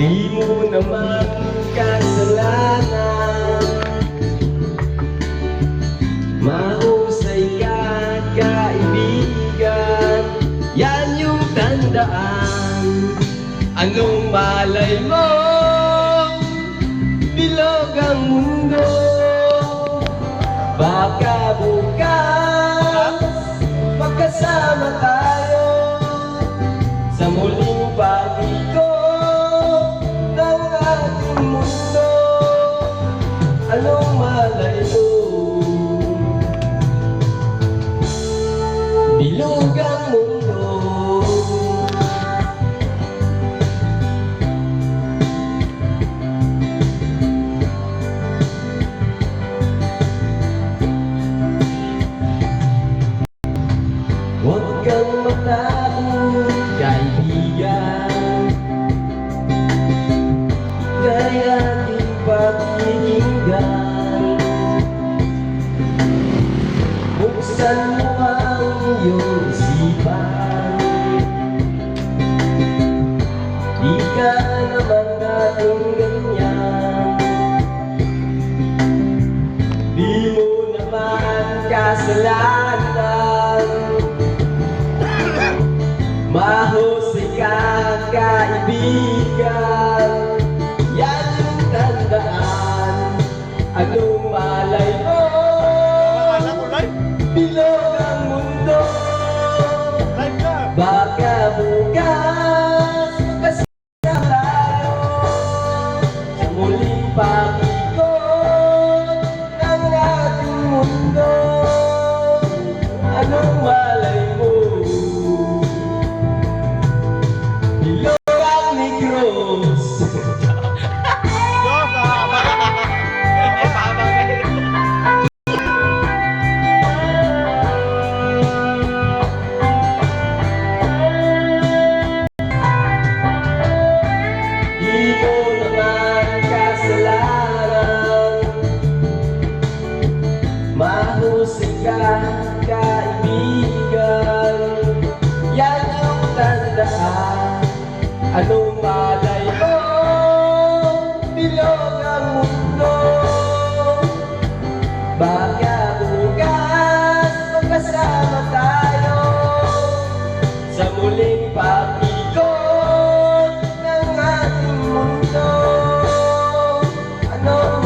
Di mo naman kasalanan. Mahusay ka, kaibigan. Yan yung tandaan. Anong malay mo? Bilog ang mundo. Baka bukas Magkasama tayo Anong malay mo? Bilog ang mundo kasalanan Mahusay ka, kaibigan Yan yung tandaan Anong malay mo? Bilog ang mundo. Baka bukas Kasama tayo Sa muling ating mundo Anong malay mo? Anong malay mo? Mundo Baka magkasama tayo Sa muling pag-ikot ng ating mundo Anong